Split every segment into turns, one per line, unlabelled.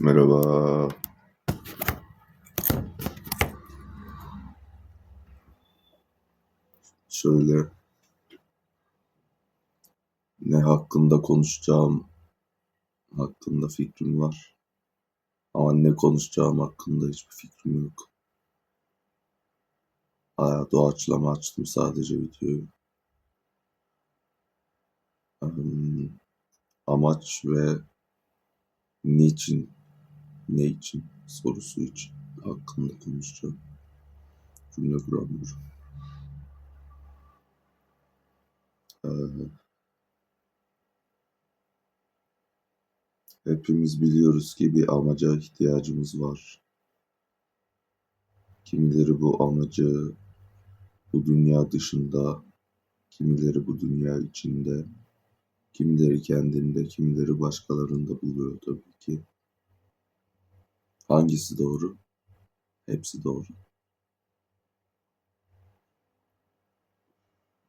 Merhaba. Şöyle ne hakkında konuşacağım hakkında fikrim var. Ama ne konuşacağım hakkında hiçbir fikrim yok. Aya doğaçlama açtım sadece videoyu. Hmm, amaç ve niçin, ne için sorusu için hakkında konuşacağım. Cümle kuramıyorum. Ee, hepimiz biliyoruz ki bir amaca ihtiyacımız var. Kimileri bu amacı bu dünya dışında, kimileri bu dünya içinde, kimileri kendinde, kimileri başkalarında buluyor tabii ki. Hangisi doğru? Hepsi doğru.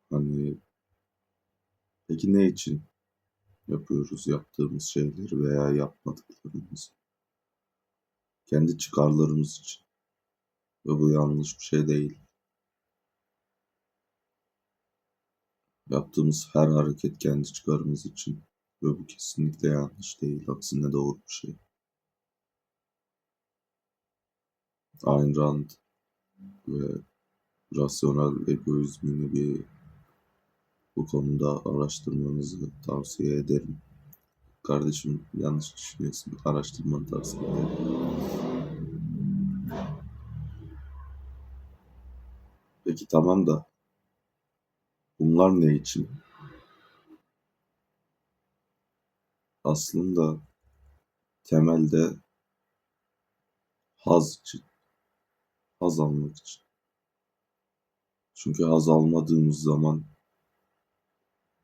Hani peki ne için yapıyoruz yaptığımız şeyleri veya yapmadıklarımızı? Kendi çıkarlarımız için. Ve bu yanlış bir şey değil. Yaptığımız her hareket kendi çıkarımız için ve bu kesinlikle yanlış değil. Aksine doğru bir şey. Ayn Rand ve rasyonel egoizmini bir bu konuda araştırmanızı tavsiye ederim. Kardeşim yanlış düşünüyorsun. Araştırmanı tavsiye ederim. Peki tamam da bunlar ne için? Aslında temelde haz için. Haz almak için. Çünkü haz almadığımız zaman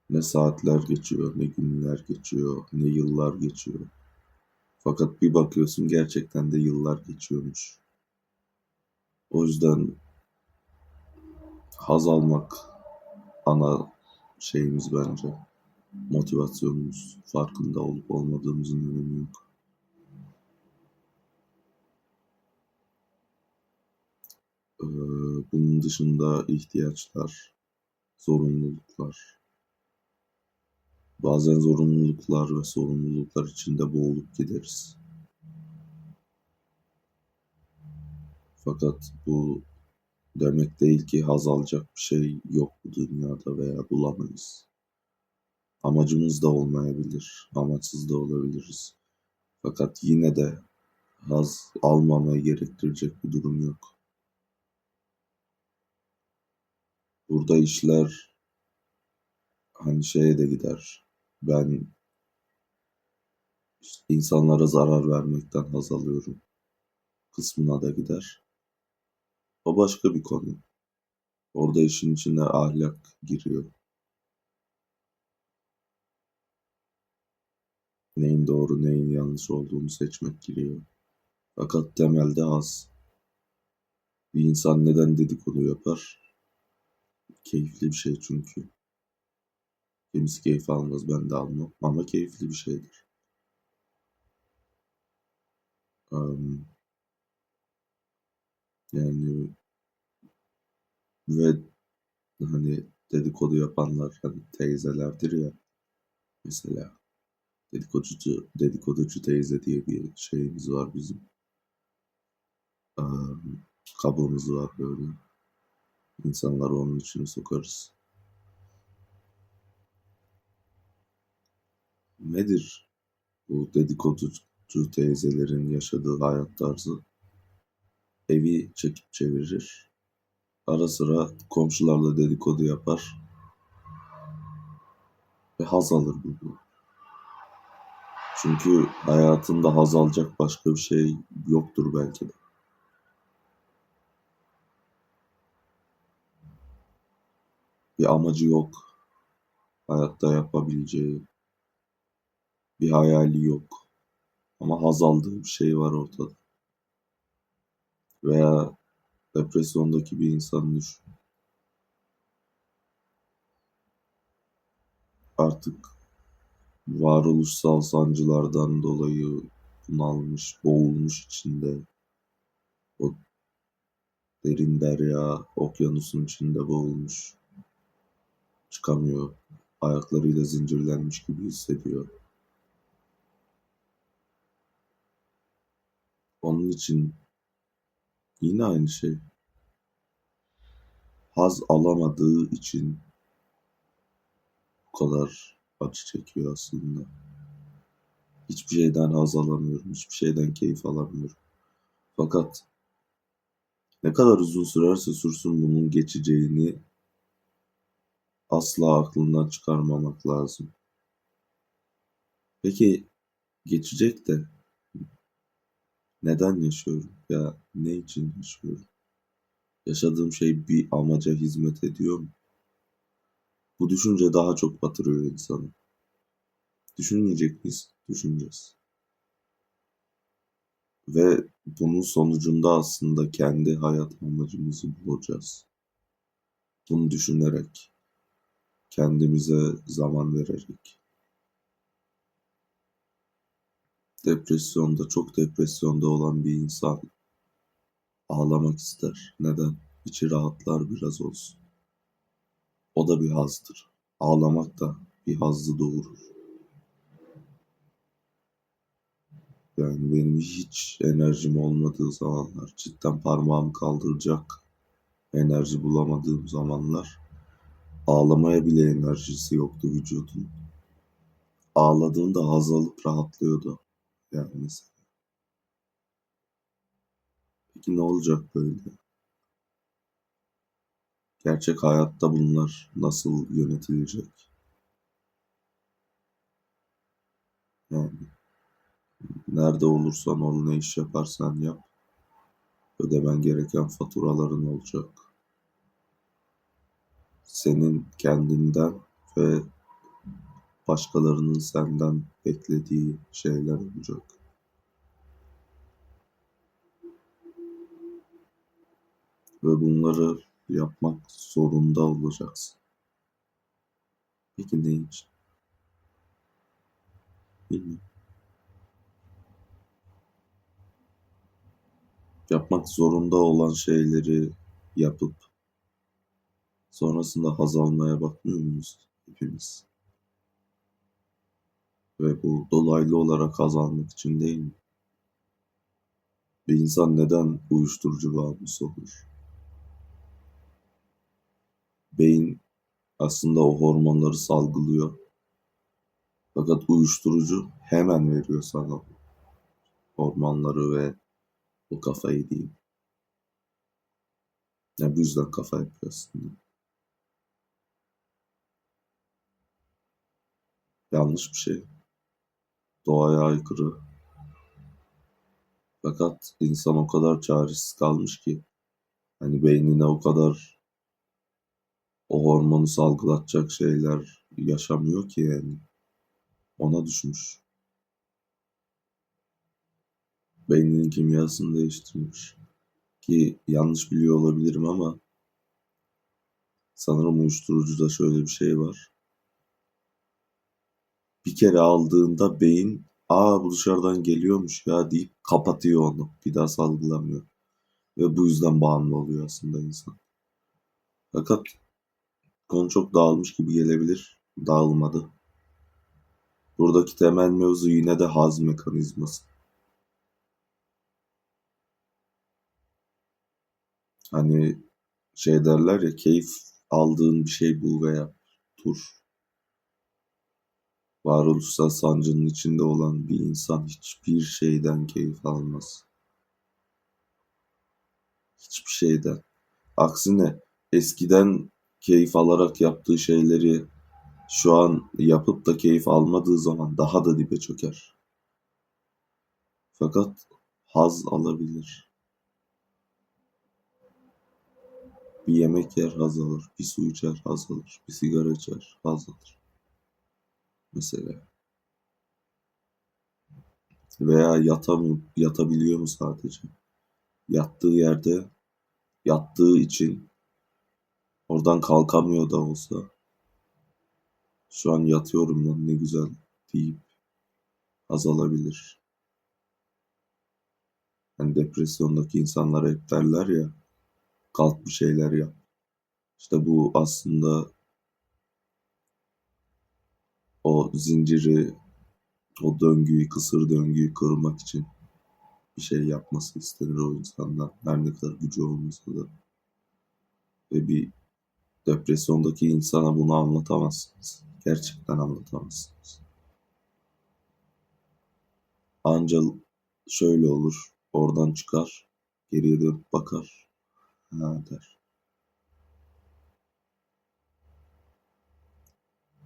ne saatler geçiyor, ne günler geçiyor, ne yıllar geçiyor. Fakat bir bakıyorsun gerçekten de yıllar geçiyormuş. O yüzden haz almak ana şeyimiz bence. Motivasyonumuz. Farkında olup olmadığımızın önemi yok. Bunun dışında ihtiyaçlar, zorunluluklar. Bazen zorunluluklar ve sorumluluklar içinde boğulup gideriz. Fakat bu demek değil ki haz alacak bir şey yok bu dünyada veya bulamayız. Amacımız da olmayabilir, amaçsız da olabiliriz. Fakat yine de haz almamayı gerektirecek bir durum yok. Burada işler hani şeye de gider. Ben işte insanlara zarar vermekten haz alıyorum kısmına da gider. O başka bir konu. Orada işin içine ahlak giriyor. Neyin doğru, neyin yanlış olduğunu seçmek giriyor. Fakat temelde az. Bir insan neden dedikodu yapar? Keyifli bir şey çünkü. Kimisi keyif almaz, ben de almam. Ama keyifli bir şeydir. Um, yani ve hani dedikodu yapanlar hani teyzelerdir ya mesela dedikoducu dedikoducu teyze diye bir şeyimiz var bizim um, kabımız var böyle insanları onun içine sokarız nedir bu dedikoducu teyzelerin yaşadığı hayat tarzı evi çekip çevirir Ara sıra komşularla dedikodu yapar ve haz alır bu. Çünkü hayatında haz alacak başka bir şey yoktur belki de. Bir amacı yok. Hayatta yapabileceği bir hayali yok. Ama haz aldığı bir şey var ortada. Veya depresyondaki bir insan düşün. Artık varoluşsal sancılardan dolayı bunalmış, boğulmuş içinde. O derin derya, okyanusun içinde boğulmuş. Çıkamıyor. Ayaklarıyla zincirlenmiş gibi hissediyor. Onun için yine aynı şey. Haz alamadığı için bu kadar acı çekiyor aslında. Hiçbir şeyden haz alamıyorum, hiçbir şeyden keyif alamıyorum. Fakat ne kadar uzun sürerse sürsün bunun geçeceğini asla aklından çıkarmamak lazım. Peki geçecek de neden yaşıyorum? Ya ne için yaşıyorum? Yaşadığım şey bir amaca hizmet ediyor mu? Bu düşünce daha çok batırıyor insanı. Düşünmeyecek miyiz? Düşüneceğiz. Ve bunun sonucunda aslında kendi hayat amacımızı bulacağız. Bunu düşünerek, kendimize zaman vererek. Depresyonda, çok depresyonda olan bir insan ağlamak ister. Neden? İçi rahatlar biraz olsun. O da bir hazdır. Ağlamak da bir hazzı doğurur. Yani benim hiç enerjim olmadığı zamanlar, cidden parmağımı kaldıracak enerji bulamadığım zamanlar ağlamaya bile enerjisi yoktu vücudun. Ağladığımda haz alıp rahatlıyordu. Yani mesela. Peki ne olacak böyle? Gerçek hayatta bunlar nasıl yönetilecek? Yani nerede olursan ol, ne iş yaparsan yap, ödemen gereken faturaların olacak. Senin kendinden ve başkalarının senden beklediği şeyler olacak. Ve bunları yapmak zorunda olacaksın. Peki ne için? Bilmiyorum. Yapmak zorunda olan şeyleri yapıp sonrasında haz almaya bakmıyor muyuz hepimiz? Ve bu dolaylı olarak haz almak için değil mi? Bir insan neden uyuşturucu bağımlısı olur? Beyin aslında o hormonları salgılıyor. Fakat uyuşturucu hemen veriyor sana hormonları ve o kafayı diyeyim. Yani bu yüzden kafa yapıyor aslında. Yanlış bir şey. Doğaya aykırı. Fakat insan o kadar çaresiz kalmış ki hani beynine o kadar o hormonu salgılatacak şeyler yaşamıyor ki yani. Ona düşmüş. Beyninin kimyasını değiştirmiş. Ki yanlış biliyor olabilirim ama sanırım uyuşturucuda şöyle bir şey var. Bir kere aldığında beyin aa bu dışarıdan geliyormuş ya deyip kapatıyor onu. Bir daha salgılamıyor. Ve bu yüzden bağımlı oluyor aslında insan. Fakat konu çok dağılmış gibi gelebilir. Dağılmadı. Buradaki temel mevzu yine de haz mekanizması. Hani şey derler ya keyif aldığın bir şey bul veya tur. Varoluşsal sancının içinde olan bir insan hiçbir şeyden keyif almaz. Hiçbir şeyden. Aksine eskiden keyif alarak yaptığı şeyleri şu an yapıp da keyif almadığı zaman daha da dibe çöker. Fakat haz alabilir. Bir yemek yer haz alır, bir su içer haz alır, bir sigara içer haz alır. Mesela. Veya yatamıyor, yatabiliyor mu sadece? Yattığı yerde yattığı için oradan kalkamıyor da olsa şu an yatıyorum lan ne güzel deyip azalabilir. depresyondaki insanlara hep derler ya kalk bir şeyler yap. İşte bu aslında o zinciri, o döngüyü, kısır döngüyü kırmak için bir şey yapması istenir o insandan. Her ne kadar gücü olmasa da. Ve bir depresyondaki insana bunu anlatamazsınız. Gerçekten anlatamazsınız. Ancak şöyle olur. Oradan çıkar. Geriye dönüp bakar. Ha der.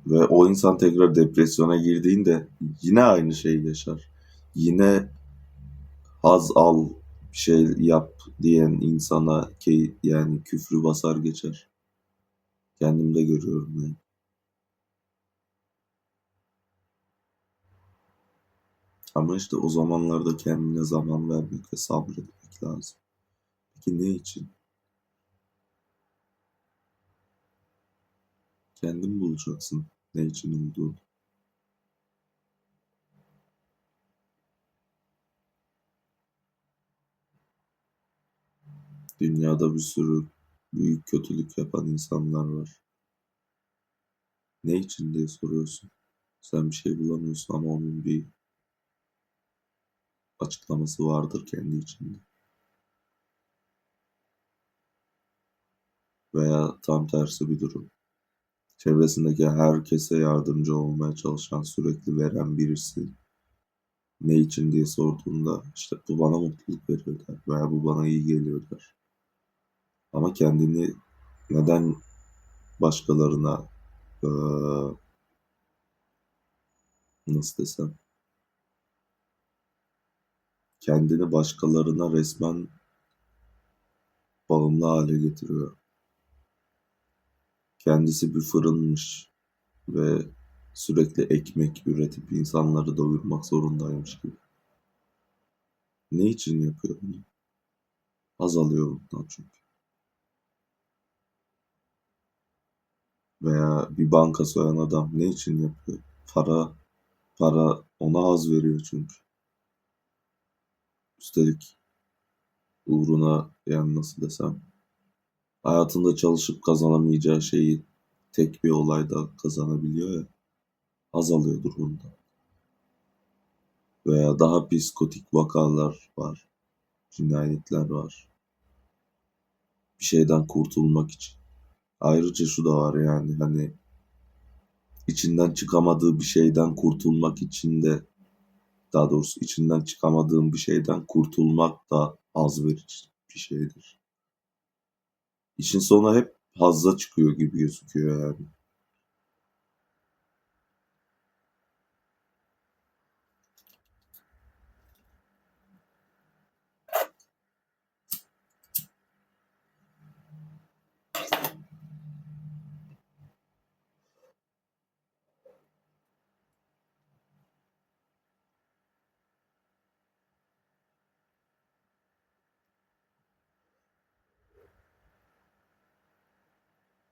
Ve o insan tekrar depresyona girdiğinde yine aynı şeyi yaşar. Yine haz al şey yap diyen insana ki yani küfrü basar geçer. Kendimde görüyorum yani. Ama işte o zamanlarda kendine zaman vermek ve sabretmek lazım. Peki ne için? Kendin bulacaksın ne için olduğunu. Dünyada bir sürü büyük kötülük yapan insanlar var. Ne için diye soruyorsun. Sen bir şey bulamıyorsun ama onun bir açıklaması vardır kendi içinde. Veya tam tersi bir durum. Çevresindeki herkese yardımcı olmaya çalışan, sürekli veren birisi ne için diye sorduğunda işte bu bana mutluluk veriyor der veya bu bana iyi geliyor der. Ama kendini neden başkalarına ee, nasıl desem kendini başkalarına resmen bağımlı hale getiriyor. Kendisi bir fırınmış ve sürekli ekmek üretip insanları doyurmak zorundaymış gibi. Ne için yapıyor bunu? Azalıyor bundan çünkü. Veya bir banka soyan adam ne için yapıyor? Para, para ona haz veriyor çünkü. Üstelik uğruna yani nasıl desem hayatında çalışıp kazanamayacağı şeyi tek bir olayda kazanabiliyor ya azalıyordur bunda. Veya daha psikotik vakalar var. Cinayetler var. Bir şeyden kurtulmak için. Ayrıca şu da var yani hani içinden çıkamadığı bir şeyden kurtulmak için de daha doğrusu içinden çıkamadığım bir şeyden kurtulmak da az verici bir şeydir. İşin sonu hep hazza çıkıyor gibi gözüküyor yani.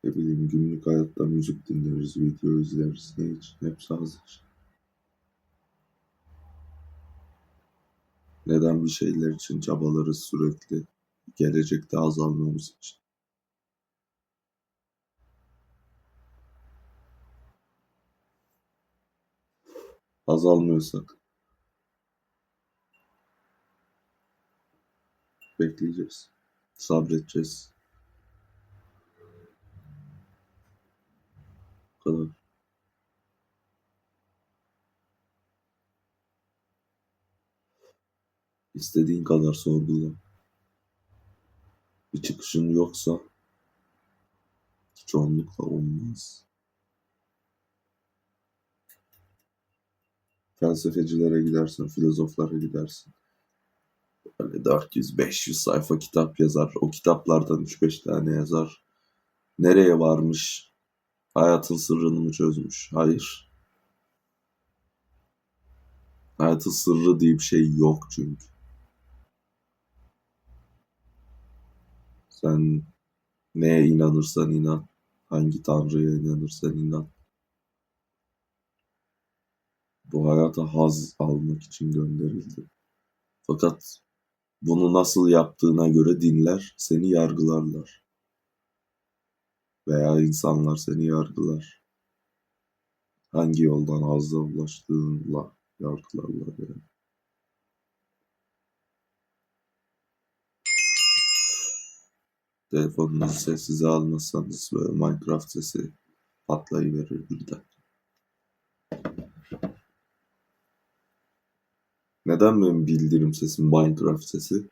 Ne bileyim günlük hayatta müzik dinleriz, video izleriz. Ne için? Hepsi hazır. Neden bir şeyler için çabalarız sürekli? Gelecekte azalmamız için. Azalmıyorsak bekleyeceğiz. Sabredeceğiz. Kadar. İstediğin kadar sorgula. Bir çıkışın yoksa çoğunlukla olmaz. Felsefecilere gidersin, filozoflara gidersin. Böyle 400-500 sayfa kitap yazar. O kitaplardan 3-5 tane yazar. Nereye varmış? Hayatın sırrını mı çözmüş? Hayır. Hayatın sırrı diye bir şey yok çünkü. Sen neye inanırsan inan, hangi tanrıya inanırsan inan. Bu hayata haz almak için gönderildi. Fakat Bunu nasıl yaptığına göre dinler, seni yargılarlar. Veya insanlar seni yargılar. Hangi yoldan hazza ulaştığınla yargılarlar yani. Telefonunuzu sessize almazsanız böyle Minecraft sesi patlayıverir birden. Neden benim bildirim sesim Minecraft sesi?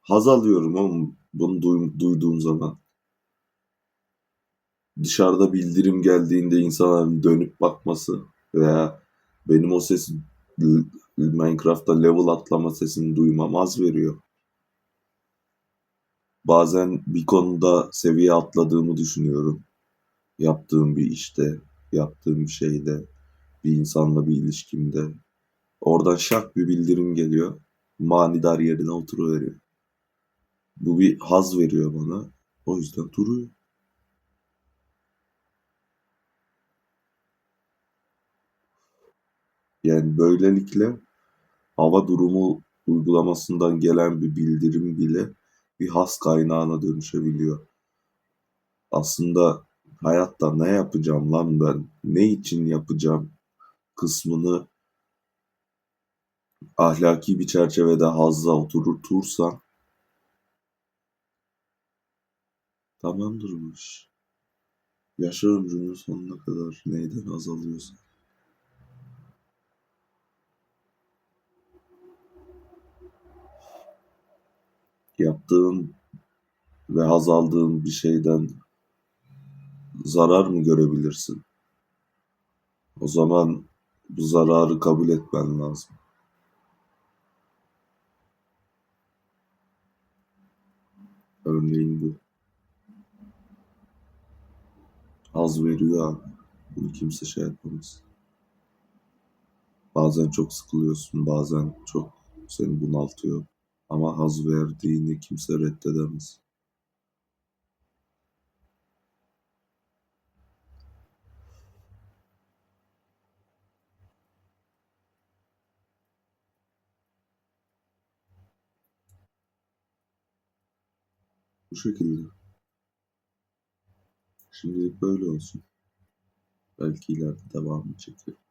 Haz alıyorum oğlum bunu duy- duyduğum zaman. Dışarıda bildirim geldiğinde insanların dönüp bakması veya benim o sesi Minecraft'ta level atlama sesini duymam az veriyor. Bazen bir konuda seviye atladığımı düşünüyorum. Yaptığım bir işte, yaptığım bir şeyde, bir insanla bir ilişkimde. Oradan şak bir bildirim geliyor. Manidar yerine oturuveriyor. Bu bir haz veriyor bana. O yüzden duruyor. Yani böylelikle hava durumu uygulamasından gelen bir bildirim bile bir has kaynağına dönüşebiliyor. Aslında hayatta ne yapacağım lan ben, ne için yapacağım kısmını ahlaki bir çerçevede hazza oturtursan tamamdır bu iş. Yaşa ömrünün sonuna kadar neyden azalıyorsa. Yaptığın ve haz aldığın bir şeyden zarar mı görebilirsin? O zaman bu zararı kabul etmen lazım. Örneğin bu. Haz veriyor abi. Bunu kimse şey yapamaz. Bazen çok sıkılıyorsun, bazen çok seni bunaltıyor. Ama haz verdiğini kimse reddedemez. Bu şekilde. Şimdilik böyle olsun. Belki ileride devamını çekerim.